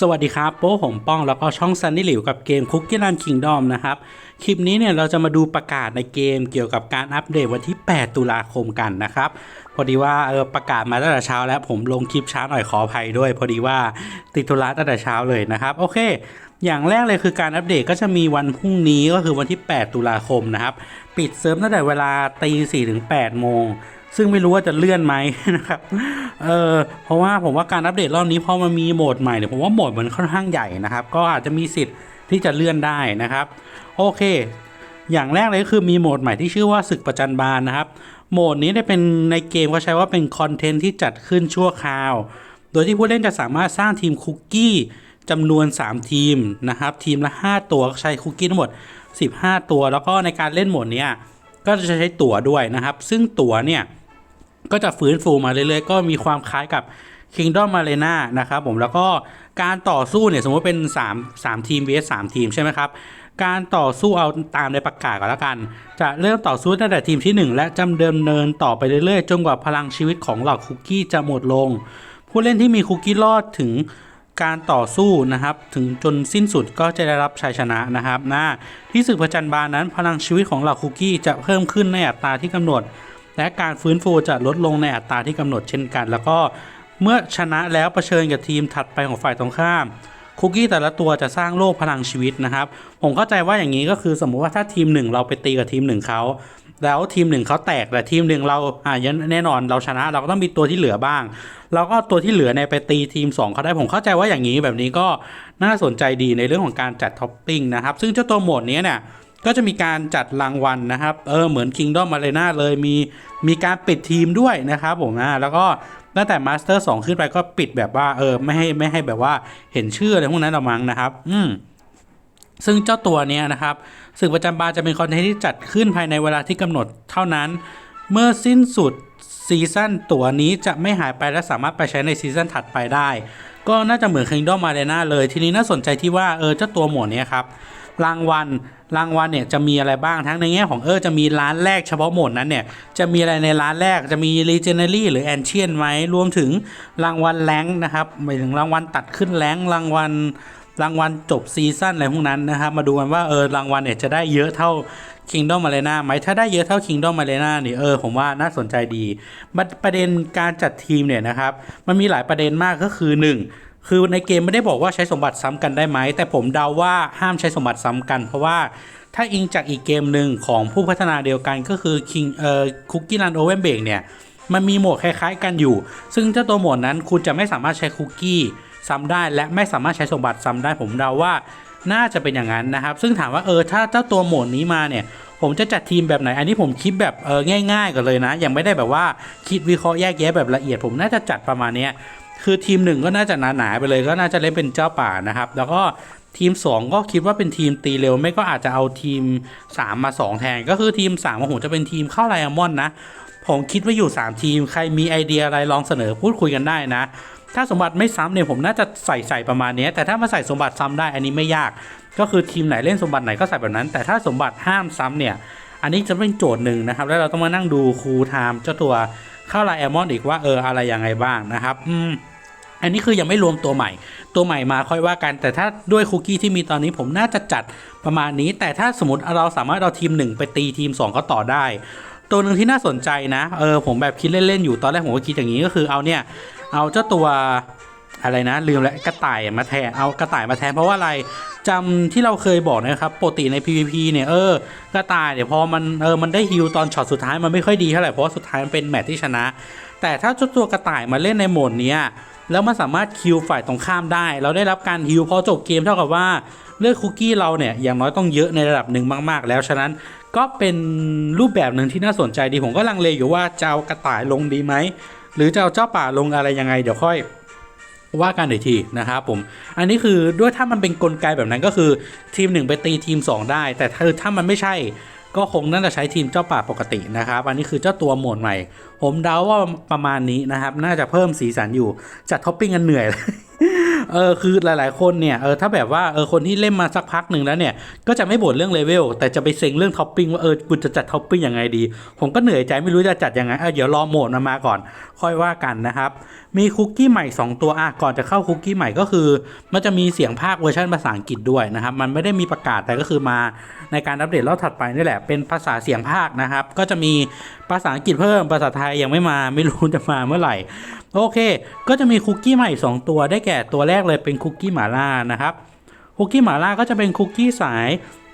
สวัสดีครับโป้ผมป้องแล้วก็ช่องซันนี่หลิวกับเกมคุกกี้รันคิงดอมนะครับ คลิปนี้เนี่ยเราจะมาดูประกาศในเกมเกี่ยวกับการอัปเดตวันที่ 8 ตุลาคมกันนะครับ พอดีว่าเออประกาศมาตั้งแต่เช้าแล้วผมลงคลิปช้าหน่อยขออภัยด้วย พอดีว่าติดธุระตั้งแต่เช้าเลยนะครับ โอเค อย่างแรกเลยคือการอัปเดตก็จะมีวันพรุ่งนี้ก็คือวันที่ 8 ตุลาคมนะครับ ปิดเซิร์ฟตั้งแต่เวลาตีสี่ถึง8โมง ซึ่งไม่รู้ว่าจะเลื่อนไหมนะครับเออเพราะว่าผมว่าการอัปเดตรอบนี้พอมันมีโหมดใหม่เนี่ยผมว่าโหมดมันค่อนข้างใหญ่นะครับ ก็อาจจะมีสิทธิ์ที่จะเลื่อนได้นะครับ โอเค อย่างแรกเลยก็คือมีโหมดใหม่ที่ชื่อว่าศึกประจันบานนะครับ โหมดนี้ได้เป็นในเกมเขาใช้ว่าเป็นคอนเทนต์ที่จัดขึ้นชั่วคราว โดยที่ผู้เล่นจะสามารถสร้างทีมคุกกี้จำนวน 3 ทีมนะครับ ทีมละ 5 ตัวใช้คุกกี้ทั้งหมด 15 ตัว แล้วก็ในการเล่นโหมดนี้ก็จะใช้ตั๋วด้วยนะครับ ซึ่งตั๋วเนี่ย ก็จะฟื้นฟูมาเรื่อยๆ ก็มีความคล้ายกับ Kingdom Arena นะครับผมแล้วก็การต่อสู้เนี่ยสมมติเป็น 3 3 ทีม vs 3 ทีมใช่ไหมครับ การต่อสู้เอาตามในประกาศก่อนละกัน จะเริ่มต่อสู้ตั้งแต่ทีมที่ 1 และจำเดิมเนินต่อไปเรื่อยๆ จนกว่าพลังชีวิตของเหล่าคุกกี้จะหมดลง ผู้เล่นที่มีคุกกี้รอดถึงการต่อสู้นะครับ ถึงจนสิ้นสุดก็จะได้รับชัยชนะนะครับนะที่ศึกพระจันทร์บานนั้น พลังชีวิตของเหล่าคุกกี้จะเพิ่มขึ้นในอัตราที่กำหนด และการฟื้นฟูจะลดลงในอัตราที่กำหนดเช่นกัน แล้วก็เมื่อชนะแล้วเผชิญกับทีมถัดไปของฝ่ายตรงข้ามคุกกี้แต่ละตัวจะสร้างโลกพลังชีวิตนะครับ ผมเข้าใจว่าอย่างนี้ก็คือสมมุติว่าถ้าทีมหนึ่งเราไปตีกับทีมหนึ่งเขาแล้วทีมหนึ่งเขาแตกแต่ทีมหนึ่งเราอ่าแน่นอนเราชนะเราก็ต้องมีตัวที่เหลือบ้าง เราก็ตัวที่เหลือเนี่ยไปตีทีม 2เขาได้ผมเข้าใจว่าอย่างนี้แบบนี้ก็น่าสนใจดีในเรื่องของการจัดท็อปปิ้งนะครับ ซึ่งเจ้าตัวโหมดนี้เนี่ย ก็จะมีการจัดรางวัลนะครับ เออเหมือน Kingdom Arena เลยมีมีการปิดทีมด้วยนะครับผมนะแล้วก็ตั้งแต่ Master 2 ขึ้นไปก็ปิดแบบว่าเออไม่ให้ไม่ให้แบบว่าเห็นชื่ออะไรพวกนั้นออกมั้งนะครับ อืมซึ่งเจ้าตัวเนี้ยนะครับศึกประจำบานจะเป็นคอนเทนต์ที่จัดขึ้นภายในเวลาที่กำหนดเท่านั้น เมื่อสิ้นสุดซีซั่นตัวนี้จะไม่หายไปและสามารถไปใช้ในซีซั่นถัดไปได้ ก็น่าจะเหมือน Kingdom Arena เลย ทีนี้น่าสนใจที่ว่าเออเจ้าตัวหมวดเนี้ยครับรางวัล รางวัลเนี่ยจะมีอะไรบ้างทั้งในแง่ของเออจะมีร้านแรกเฉพาะหมดนั้นเนี่ยจะมีอะไรในร้านแรกจะมี Legendary หรือ Ancient ไหมรวมถึงรางวัลแรงนะครับหมายถึงรางวัลตัดขึ้นแรงรางวัลรางวัลจบซีซั่นอะไรพวกนั้นนะครับมาดูกันว่าเออรางวัลเนี่ยจะได้เยอะเท่า Kingdom Arena ไหมถ้าได้เยอะเท่า Kingdom Arena นี่เออผมว่าน่าสนใจดีประเด็นการจัดทีมเนี่ยนะครับมันมีหลายประเด็นมากก็คือ 1 คือในเกมไม่ได้บอกว่าใช้สมบัติซ้ำกันได้ไหม แต่ผมเดาว่าห้ามใช้สมบัติซ้ำกัน เพราะว่าถ้าอิงจากอีกเกมหนึ่งของผู้พัฒนาเดียวกันก็คือ King เอ่อ Cookie Run Oven Bake เนี่ย มันมีโหมดคล้ายๆกันอยู่ ซึ่งเจ้าตัวโหมดนั้นคุณจะไม่สามารถใช้คุกกี้ซ้ำได้ และไม่สามารถใช้สมบัติซ้ำได้ ผมเดาว่าน่าจะเป็นอย่างนั้นนะครับ ซึ่งถามว่าเออถ้าเจ้าตัวโหมดนี้มาเนี่ย ผมจะจัดทีมแบบไหน อันนี้ผมคิดแบบเออง่ายๆกันเลยนะ ยังไม่ได้แบบว่าคิดวิเคราะห์แยกแยะแบบละเอียด ผมน่าจะจัดประมาณเนี้ย คือทีมหนึ่งก็น่าจะหนาๆไปเลยก็น่าจะเล่นเป็นเจ้าป่านะครับ แล้วก็ทีม 2 ก็คิดว่าเป็นทีมตีเร็ว ไม่ก็อาจจะเอาทีม 3 มา 2 แทน ก็คือทีม3ของผมจะเป็นทีมเข้าไลอามอนนะ ผมคิดว่าอยู่ 3 ทีม ใครมีไอเดียอะไรลองเสนอพูดคุยกันได้นะ ถ้าสมบัติไม่ซ้ำเนี่ยผมน่าจะใส่ใส่ประมาณนี้ แต่ถ้ามาใส่สมบัติซ้ำได้อันนี้ไม่ยาก ก็คือทีมไหนเล่นสมบัติไหนก็ใส่แบบนั้น แต่ถ้าสมบัติห้ามซ้ำเนี่ย อันนี้จะเป็นโจทย์หนึ่งนะครับ แล้วเราต้องมานั่งดูครูไทม์เจ้าตัวเข้าไลแอมอนอีกว่าเอออะไรยังไงบ้างนะครับ อืม อันนี้คือยังไม่รวมตัวใหม่ ตัวใหม่มาค่อยว่ากัน แต่ถ้าด้วยคุกกี้ที่มีตอนนี้ผมน่าจะจัดประมาณนี้ แต่ถ้าสมมติเราสามารถเอาทีม 1 ไปตีทีม2เขาต่อได้ ตัวหนึ่งที่น่าสนใจนะ เออผมแบบคิดเล่น ๆ อยู่ตอนแรกผมก็คิดอย่างนี้ก็คือเอาเนี่ย เอาเจ้าตัวอะไรนะลืมแล้วกระต่ายมาแทนเอากระต่ายมาแทนเพราะว่าอะไรจำที่เราเคยบอกนะครับปกติใน PVP เนี่ยเออกระต่ายเนี่ยพอมันเออมันได้ฮิลตอนช็อตสุดท้ายมันไม่ค่อยดีเท่าไหร่เพราะว่าสุดท้ายมันเป็นแมตช์ที่ชนะ แต่ถ้าเจ้าตัวกระต่ายมาเล่นในโหมดเนี้ย แล้วมันสามารถคิวฝ่ายตรงข้ามได้ เราได้รับการฮิวพอจบเกมเท่ากับว่าเลือดคุกกี้เราเนี่ยอย่างน้อยต้องเยอะในระดับหนึ่งมาก ๆ แล้วฉะนั้นก็เป็นรูปแบบหนึ่งที่น่าสนใจดีผมก็ลังเลอยู่ว่าจะเอากระต่ายลงดีไหมหรือจะเอาเจ้าป่าลงอะไรยังไงเดี๋ยวค่อยว่ากันอีกทีนะครับผม อันนี้คือด้วยถ้ามันเป็นกลไกแบบนั้นก็คือทีมหนึ่งไปตีทีม 2 ได้ แต่ถ้ามันไม่ใช่ ก็คงน่าจะใช้ทีมเจ้าป่าปกตินะครับ อันนี้คือเจ้าตัวโหมดใหม่ ผมเดาว่าประมาณนี้นะครับ น่าจะเพิ่มสีสันอยู่ จัดท็อปปิ้งกันเหนื่อยเลย เออคือหลาย ๆ คนเนี่ยเออถ้าแบบว่าเออคนที่เล่นมาสักพักหนึ่งแล้วเนี่ย ก็จะไม่บ่นเรื่องเลเวลแต่จะไปเซ็งเรื่องท็อปปิ้งว่าเออกูจะจัดท็อปปิ้งยังไงดี ผมก็เหนื่อยใจไม่รู้จะจัดยังไงเออเดี๋ยวรอโหมดมามาก่อน ค่อยว่ากันนะครับ มีคุกกี้ใหม่ 2 ตัวอะก่อนจะเข้าคุกกี้ใหม่ก็คือ มันจะมีเสียงภาคเวอร์ชันภาษาอังกฤษด้วยนะครับ มันไม่ได้มีประกาศแต่ก็คือมาในการอัปเดตรอบถัดไปนี่แหละ เป็นภาษาเสียงภาคนะครับ ก็จะมีภาษาอังกฤษเพิ่มภาษาไทยยังไม่มาไม่รู้จะมาเมื่อไหร่โอเค ก็จะมีคุกกี้ใหม่ 2 ตัวได้แก่ตัวแรกเลยเป็นคุกกี้หมาล่านะครับคุกกี้หมาล่าก็จะเป็นคุกกี้สาย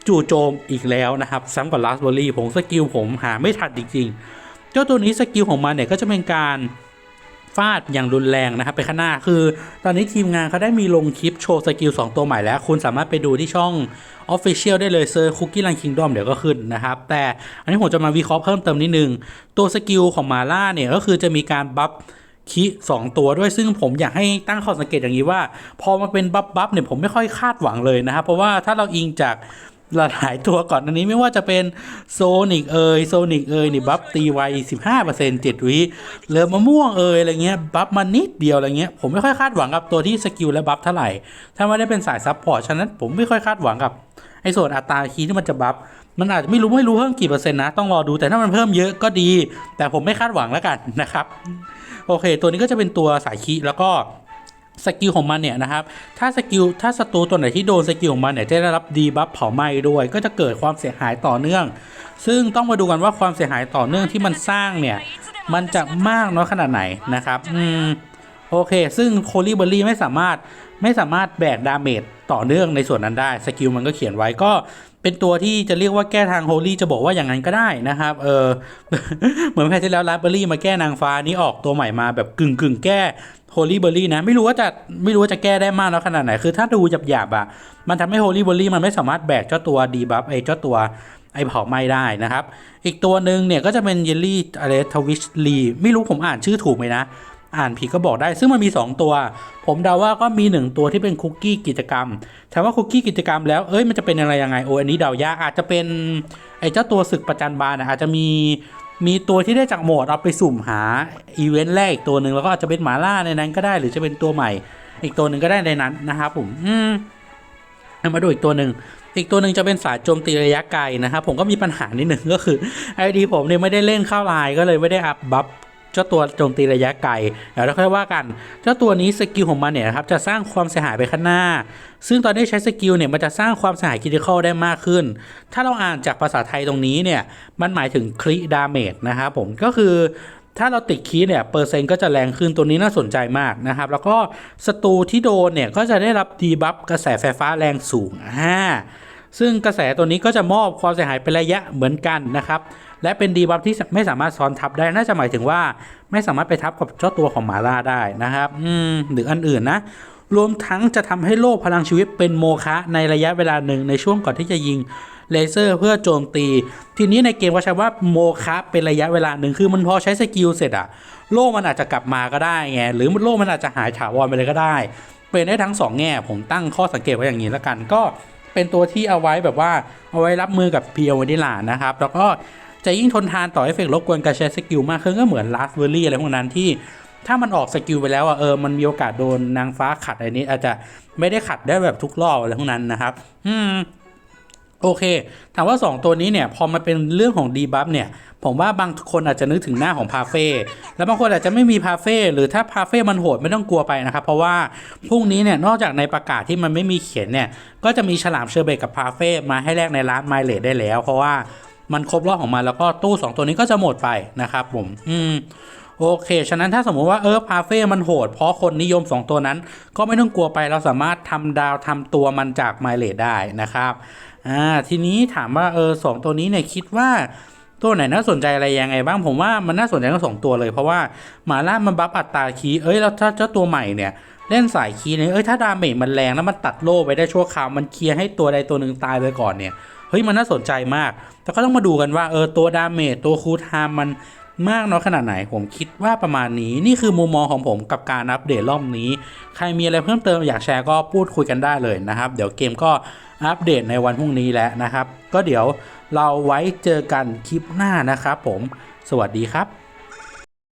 จู่โจมอีกแล้วนะครับซ้ำกับลาสเบอรี่ผมสกิลผมหาไม่ทันจริงๆ เจ้าตัวนี้สกิลของมันเนี่ยก็จะเป็นการฟาดอย่างรุนแรงนะครับไปข้างหน้าคือ ตอนนี้ทีมงานเขาได้มีลงคลิปโชว์สกิล2ตัวใหม่แล้ว คุณสามารถไปดูที่ช่อง Official ได้เลยเซอร์คุกกี้ลันคิงดอมเดี๋ยวก็ขึ้นนะครับ แต่อันนี้ผมจะมาวิเคราะห์เพิ่มเติมนิดนึง ตัวสกิลของมาล่าเนี่ยก็คือจะมีการบัฟ คิสองตัวด้วยซึ่งผมอยากให้ตั้งข้อสังเกตอย่างนี้ว่า พอมาเป็นบัฟบัฟเนี่ยผมไม่ค่อยคาดหวังเลยนะครับ เพราะว่าถ้าเราอิงจากหลายตัวก่อนอันนี้ไม่ว่าจะเป็นโซนิกเอยโซนิกเอยนี่บัฟตีไว 15% 7วิเหลือมะม่วงเอยอะไรเงี้ยบัฟมานิดเดียวอะไรเงี้ยผมไม่ค่อยคาดหวังกับตัวที่สกิลและบัฟเท่าไหร่ ถ้าไม่ได้เป็นสายซับพอร์ตฉะนั้นผมไม่ค่อยคาดหวังกับไอ้ส่วนอัตราคีที่มันจะบัฟมันอาจจะไม่รู้ไม่รู้เพิ่มกี่เปอร์เซ็นต์นะต้องรอดูแต่ถ้ามันเพิ่มเยอะก็ดี แต่ผมไม่คาดหวังแล้วกันนะครับ โอเค ตัวนี้ก็จะเป็นตัวสายคีแล้วก็สกิลของมันเนี่ยนะครับ ถ้าสกิล ถ้าศัตรูตัวไหนที่โดนสกิลของมันเนี่ยจะได้รับดีบัฟเผาไหม้ด้วย ก็จะเกิดความเสียหายต่อเนื่อง ซึ่งต้องมาดูกันว่าความเสียหายต่อเนื่องที่มันสร้างเนี่ย มันจะมากน้อยขนาดไหนนะครับ อืม โอเค ซึ่งโคลีเบอรี่ไม่สามารถ ไม่สามารถแบกดาเมจต่อเนื่องในส่วนนั้นได้ สกิลมันก็เขียนไว้ก็ เป็นตัวที่จะเรียกว่าแก้ทางโฮลี่จะบอกว่าอย่างนั้นก็ได้นะครับเออเหมือนแพทที่แล้วลาเบอรี่มาแก้นางฟ้านี้ออกตัวใหม่มาแบบกึ่งกึ่งแก้โฮลี่เบอรี่นะไม่รู้ว่าจะไม่รู้ว่าจะแก้ได้มากแล้วขนาดไหนคือถ้าดูหยาบๆอะมันทำให้โฮลี่เบอรี่มันไม่สามารถแบกเจ้าตัวดีบัฟไอเจ้าตัวไอเผาไหม้ได้นะครับ อีกตัวหนึ่งเนี่ยก็จะเป็นเยลลี่อะไรทวิชลีไม่รู้ผมอ่านชื่อถูกไหมนะ อ่านผิดก็บอกได้ ซึ่งมันมี 2 ตัว ผมเดาว่าก็มี 1 ตัวที่เป็นคุกกี้กิจกรรมถามว่าคุกกี้กิจกรรมแล้วเอ้ยมันจะเป็นอะไรยังไงโอ้อันนี้เดายากอาจจะเป็นไอ้เจ้าตัวศึกประจันบานนะอาจจะมีมีตัวที่ได้จากโหมดเอาไปสุ่มหาอีเวนต์แรกอีกตัวหนึ่งแล้วก็อาจจะเป็นหมาล่าในนั้นก็ได้ หรือจะเป็นตัวใหม่ อีกตัวหนึ่งก็ได้ในนั้นนะครับผมอืมเอามาดูอีกตัวหนึ่งอีกตัวหนึ่งจะเป็นสายโจมตีระยะไกลนะครับผมก็มีปัญหานิดหนึ่งก็คือไอดีผมเนี่ยไม่ได้เล่นเข้าไลน์ก็เลยไม่ได้อัพบัฟ เจ้าตัวโจมตีระยะไกลเดี๋ยวเราค่อยว่ากัน เจ้าตัวนี้สกิลของมันเนี่ยครับจะสร้างความเสียหายไปข้างหน้า ซึ่งตอนนี้ใช้สกิลเนี่ยมันจะสร้างความเสียหายคริติคอลได้มากขึ้น ถ้าเราอ่านจากภาษาไทยตรงนี้เนี่ยมันหมายถึงคริดาเมจนะครับผมก็คือถ้าเราติดคีเนี่ยเปอร์เซ็นต์ก็จะแรงขึ้นตัวนี้น่าสนใจมากนะครับ แล้วก็ศัตรูที่โดนเนี่ยก็จะได้รับดีบัฟกระแสไฟฟ้าแรงสูงอ่า ซึ่งกระแสตัวนี้ก็จะมอบความเสียหายเป็นระยะเหมือนกันนะครับ และเป็นดีบัฟที่ไม่สามารถซ้อนทับได้ น่าจะหมายถึงว่าไม่สามารถไปทับกับเจ้าตัวของหมาล่าได้นะครับ อืมหรืออันอื่นนะ รวมทั้งจะทำให้โลกพลังชีวิตเป็นโมฆะในระยะเวลาหนึ่งในช่วงก่อนที่จะยิงเลเซอร์เพื่อโจมตี ทีนี้ในเกมก็ใช้ว่าโมฆะเป็นระยะเวลาหนึ่งคือมันพอใช้สกิลเสร็จอะโลกมันอาจจะกลับมาก็ได้ไงหรือโลกมันอาจจะหายถาวรไปเลยก็ได้ เป็นได้ทั้งสองแง่ผมตั้งข้อสังเกตไว้อย่างนี้แล้วกันก็ เป็นตัวที่เอาไว้แบบว่าเอาไว้รับมือกับเพียววนิลานะครับ แล้วก็จะยิ่งทนทานต่อเอฟเฟกต์รบกวนการใช้สกิลมากขึ้นก็เหมือนลาสเวอรี่อะไรพวกนั้นที่ถ้ามันออกสกิลไปแล้วอะเออมันมีโอกาสโดนนางฟ้าขัดอะไรนี้อาจจะไม่ได้ขัดได้แบบทุกรอบอะไรพวกนั้นนะครับ อืม โอเค ถามว่า 2 ตัวนี้เนี่ย พอมาเป็นเรื่องของดีบัฟเนี่ย ผมว่าบางคนอาจจะนึกถึงหน้าของพาเฟ่ แล้วบางคนอาจจะไม่มีพาเฟ่ หรือถ้าพาเฟ่มันโหดไม่ต้องกลัวไปนะครับ เพราะว่าพรุ่งนี้เนี่ย นอกจากในประกาศที่มันไม่มีเขียนเนี่ย ก็จะมีฉลามเชอร์เบตกับพาเฟ่มาให้แลกในร้านไมเลดได้แล้ว เพราะว่ามันครบรอบของมันแล้วก็ตู้ 2 ตัวนี้ก็จะหมดไปนะครับผม อืมโอเค ฉะนั้นถ้าสมมุติว่าเออพาเฟ่มันโหด เพราะคนนิยม 2 ตัวนั้น ก็ไม่ต้องกลัวไปเราสามารถทำดาวทำตัวมันจากไมเลดได้นะครับ อ่าทีนี้ถามว่าเออสองตัวนี้เนี่ยคิดว่าตัวไหนน่าสนใจอะไรยังไงบ้างผมว่ามันน่าสนใจทั้งสองตัวเลยเพราะว่าหมาล่ามันบัฟอัตราคีเอ้ยแล้วถ้าเจ้าตัวใหม่เนี่ยเล่นสายคีเนี่ยเอ้ยถ้าดาเมจมันแรงแล้วมันตัดโล่ไปได้ชั่วคราวมันเคลียร์ให้ตัวใดตัวหนึ่งตายไปก่อนเนี่ยเฮ้ยมันน่าสนใจมาก แต่ก็ต้องมาดูกันว่าเออตัวดาเมจตัวคูลไทม์มัน มากน้อยขนาดไหนผมคิดว่าประมาณนี้นี่คือมุมมองของผมกับการอัปเดตรอบนี้ ใครมีอะไรเพิ่มเติมอยากแชร์ก็พูดคุยกันได้เลยนะครับ เดี๋ยวเกมก็อัปเดตในวันพรุ่งนี้แล้วนะครับ ก็เดี๋ยวเราไว้เจอกันคลิปหน้านะครับผม สวัสดีครับ